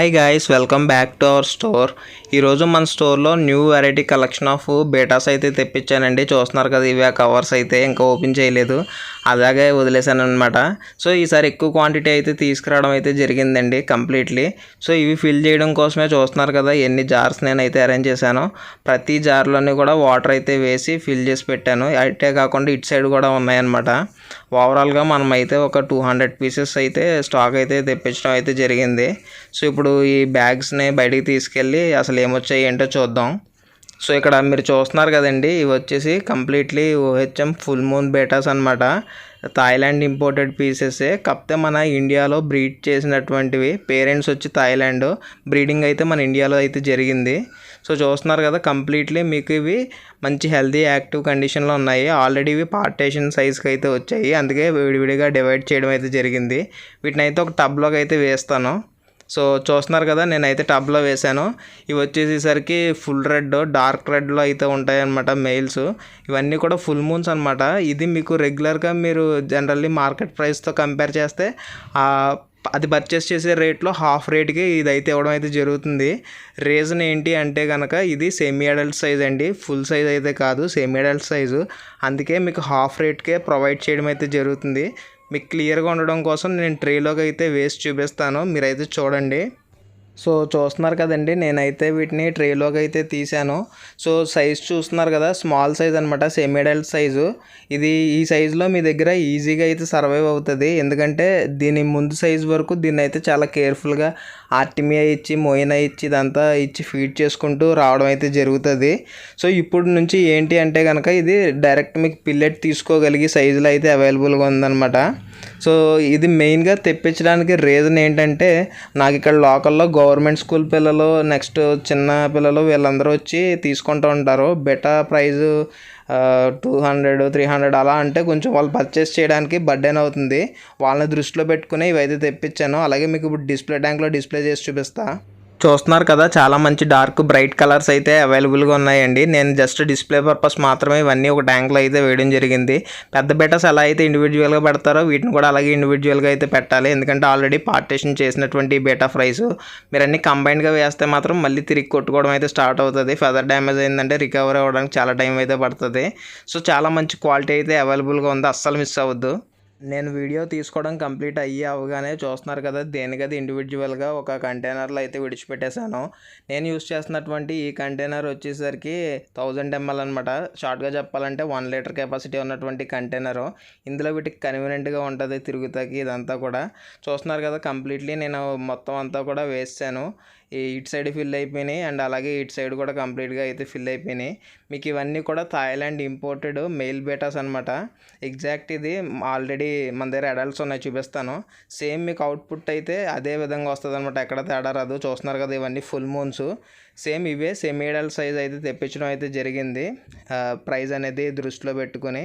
Hi guys welcome back to our store ఈరోజు మన స్టోర్లో new variety collection of bettas అయితే తెప్పించానండి. చూస్తున్నారు కదా ఇవే కవర్స్ అయితే ఇంకా ఓపెన్ చేయలేదు. అలాగే వదిలేసాను అనమాట సో ఈసారి ఎక్కువ క్వాంటిటీ అయితే తీసుకురావడం అయితే జరిగిందండి కంప్లీట్లీ సో ఇవి ఫిల్ చేయడం కోసమే చూస్తున్నారు కదా ఎన్ని జార్స్ నేనైతే అరేంజ్ చేశాను. ప్రతి జార్లోని కూడా వాటర్ అయితే వేసి ఫిల్ చేసి పెట్టాను. అయితే కాకుండా ఇటు సైడ్ కూడా ఉన్నాయన్నమాట. ఓవరాల్గా మనమైతే ఒక టూ హండ్రెడ్ పీసెస్ అయితే స్టాక్ అయితే తెప్పించడం అయితే జరిగింది. సో ఇప్పుడు ఈ బ్యాగ్స్ని బయటికి తీసుకెళ్ళి అసలు ఏమొచ్చాయి ఏంటో చూద్దాం. సో ఇక్కడ మీరు చూస్తున్నారు కదండి ఇవి వచ్చేసి completely OHM full moon bettas అనమాట థాయిలాండ్ ఇంపోర్టెడ్ పీసెసే కాకపోతే మన ఇండియాలో బ్రీడ్ చేసినటువంటివి. పేరెంట్స్ వచ్చి థాయిలాండ్ బ్రీడింగ్ అయితే మన ఇండియాలో అయితే జరిగింది. సో చూస్తున్నారు కదా కంప్లీట్లీ మీకు ఇవి మంచి హెల్తీ యాక్టివ్ కండిషన్లో ఉన్నాయి. ఆల్రెడీ ఇవి పార్టేషన్ సైజ్కి అయితే వచ్చాయి. అందుకే విడివిడిగా డివైడ్ చేయడం అయితే జరిగింది. వీటిని అయితే ఒక టబ్లోకి అయితే వేస్తాను. సో చూస్తున్నారు కదా నేనైతే టబ్లో వేశాను. ఇవి వచ్చేసేసరికి ఫుల్ రెడ్ డార్క్ రెడ్లో అయితే ఉంటాయన్నమాట మెయిల్స్ ఇవన్నీ కూడా ఫుల్ మూన్స్ అనమాట ఇది మీకు రెగ్యులర్గా మీరు జనరల్లీ మార్కెట్ ప్రైస్తో కంపేర్ చేస్తే అది పర్చేస్ చేసే రేట్లో హాఫ్ రేట్కి ఇది అయితే ఇవ్వడం అయితే జరుగుతుంది. రీజన్ ఏంటి అంటే కనుక ఇది సెమీ అడల్ట్ సైజ్ అండి. ఫుల్ సైజ్ అయితే కాదు సెమీ అడల్ట్ సైజు అందుకే మీకు హాఫ్ రేట్కే ప్రొవైడ్ చేయడం అయితే జరుగుతుంది. మీకు క్లియర్గా ఉండడం కోసం నేను ట్రేలోకి అయితే వేసి చూపిస్తాను. మీరైతే చూడండి. సో చూస్తున్నారు కదండి నేనైతే వీటిని ట్రేలోకి అయితే తీసాను సో సైజ్ చూస్తున్నారు కదా స్మాల్ సైజ్ అనమాట సెమీడల్ట్ సైజు ఇది ఈ సైజులో మీ దగ్గర ఈజీగా అయితే సర్వైవ్ అవుతుంది. ఎందుకంటే దీని ముందు సైజ్ వరకు దీన్ని అయితే చాలా కేర్ఫుల్గా ఆర్టిమియా ఇచ్చి మోయినా ఇచ్చి ఇదంతా ఇచ్చి ఫీడ్ చేసుకుంటూ రావడం అయితే జరుగుతుంది. సో ఇప్పుడు నుంచి ఏంటి అంటే కనుక ఇది డైరెక్ట్ మీకు పిల్లెట్ తీసుకోగలిగే సైజులో అయితే అవైలబుల్గా ఉందన్నమాట. సో ఇది మెయిన్గా తెప్పించడానికి రీజన్ ఏంటంటే నాకు ఇక్కడ లోకల్లో గవర్నమెంట్ స్కూల్ పిల్లలు నెక్స్ట్ చిన్న పిల్లలు వీళ్ళందరూ వచ్చి తీసుకుంటూ ఉంటారు. Betta price two hundred three hundred అలా అంటే కొంచెం వాళ్ళు పర్చేస్ చేయడానికి బర్డెన్ అవుతుంది. వాళ్ళని దృష్టిలో పెట్టుకుని ఇవైతే తెప్పించాను. అలాగే మీకు ఇప్పుడు డిస్ప్లే ట్యాంక్లో డిస్ప్లే చేసి చూపిస్తాను చూస్తున్నారు కదా చాలా మంచి డార్క్ బ్రైట్ కలర్స్ అయితే అవైలబుల్గా ఉన్నాయండి. నేను జస్ట్ డిస్ప్లే పర్పస్ మాత్రమే ఇవన్నీ ఒక ట్యాంక్లో అయితే వేయడం జరిగింది. పెద్ద బెటర్స్ ఎలా అయితే ఇండివిజువల్గా పెడతారో వీటిని కూడా అలాగే ఇండివిజువల్గా అయితే పెట్టాలి. ఎందుకంటే ఆల్రెడీ పార్టేషన్ చేసినటువంటి బేటా ఫ్రైస్ మీరు అన్ని కంబైన్డ్గా వేస్తే మాత్రం మళ్ళీ తిరిగి కొట్టుకోవడం అయితే స్టార్ట్ అవుతుంది. ఫెదర్ డ్యామేజ్ అయిందంటే రికవర్ అవ్వడానికి చాలా టైం అయితే పడుతుంది. సో చాలా మంచి క్వాలిటీ అయితే అవైలబుల్గా ఉంది. అస్సలు మిస్ అవ్వద్దు. నేను వీడియో తీసుకోవడం కంప్లీట్ అయ్యి అవగానే చూస్తున్నారు కదా దేనికది ఇండివిజువల్గా ఒక కంటైనర్లో అయితే విడిచిపెట్టేశాను. నేను యూస్ చేస్తున్నటువంటి ఈ కంటైనర్ వచ్చేసరికి థౌజండ్ ఎంఎల్ అనమాట షార్ట్గా చెప్పాలంటే వన్ లీటర్ కెపాసిటీ ఉన్నటువంటి కంటైనరు ఇందులో వీటికి కన్వీనియంట్గా ఉంటుంది తిరుగుతాకి ఇదంతా కూడా. చూస్తున్నారు కదా కంప్లీట్లీ నేను మొత్తం అంతా కూడా వేసాను ఇటు సైడ్ ఫిల్ అయిపోయినాయి అండ్ అలాగే ఇటు సైడ్ కూడా కంప్లీట్గా అయితే ఫిల్ అయిపోయినాయి. మీకు ఇవన్నీ కూడా థాయిలాండ్ ఇంపోర్టెడ్ మెయిల్ బేటాస్ అనమాట ఎగ్జాక్ట్ ఇది ఆల్రెడీ మన దగ్గర అడల్ట్స్ ఉన్నాయి చూపిస్తాను. సేమ్ మీకు అవుట్పుట్ అయితే అదే విధంగా వస్తుంది అనమాట ఎక్కడ తేడా రాదు. చూస్తున్నారు కదా ఇవన్నీ ఫుల్ మూన్స్ సేమ్ ఇవే సెమీ అడల్ట్ సైజ్ అయితే తెప్పించడం అయితే జరిగింది. ప్రైస్ అనేది దృష్టిలో పెట్టుకొని.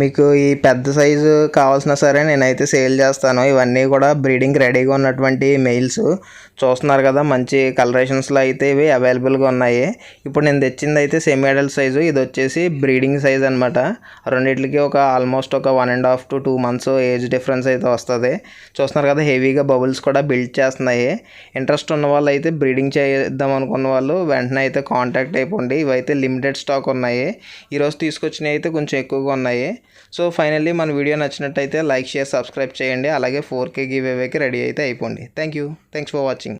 మీకు ఈ పెద్ద సైజు కావాల్సిన సరే నేనైతే సేల్ చేస్తాను. ఇవన్నీ కూడా బ్రీడింగ్ రెడీగా ఉన్నటువంటి మెయిల్స్. చూస్తున్నారు కదా మంచి కలరేషన్స్లో అయితే ఇవి అవైలబుల్గా ఉన్నాయి. ఇప్పుడు నేను తెచ్చింది అయితే సెమీ అడల్ట్ సైజు ఇది వచ్చేసి బ్రీడింగ్ సైజ్ అనమాట రెండింటికి ఒక ఆల్మోస్ట్ ఒక one and half to two months age difference అయితే వస్తుంది. చూస్తున్నారు కదా హెవీగా బబుల్స్ కూడా బిల్డ్ చేస్తున్నాయి. ఇంట్రెస్ట్ ఉన్న వాళ్ళు అయితే బ్రీడింగ్ చేద్దాం అనుకున్న వాళ్ళు వెంటనే అయితే కాంటాక్ట్ అయిపోండి. ఇవైతే లిమిటెడ్ స్టాక్ ఉన్నాయి. ఈరోజు తీసుకొచ్చినవి అయితే కొంచెం ఎక్కువగా ఉన్నాయి. సో ఫైనల్లీ మన వీడియో నచ్చినట్టయితే లైక్ షేర్ సబ్స్క్రైబ్ చేయండి. అలాగే ఫోర్ కే గివ్ అవేకి రెడీ అయితే అయిపోండి. Thank you. Thanks for watching.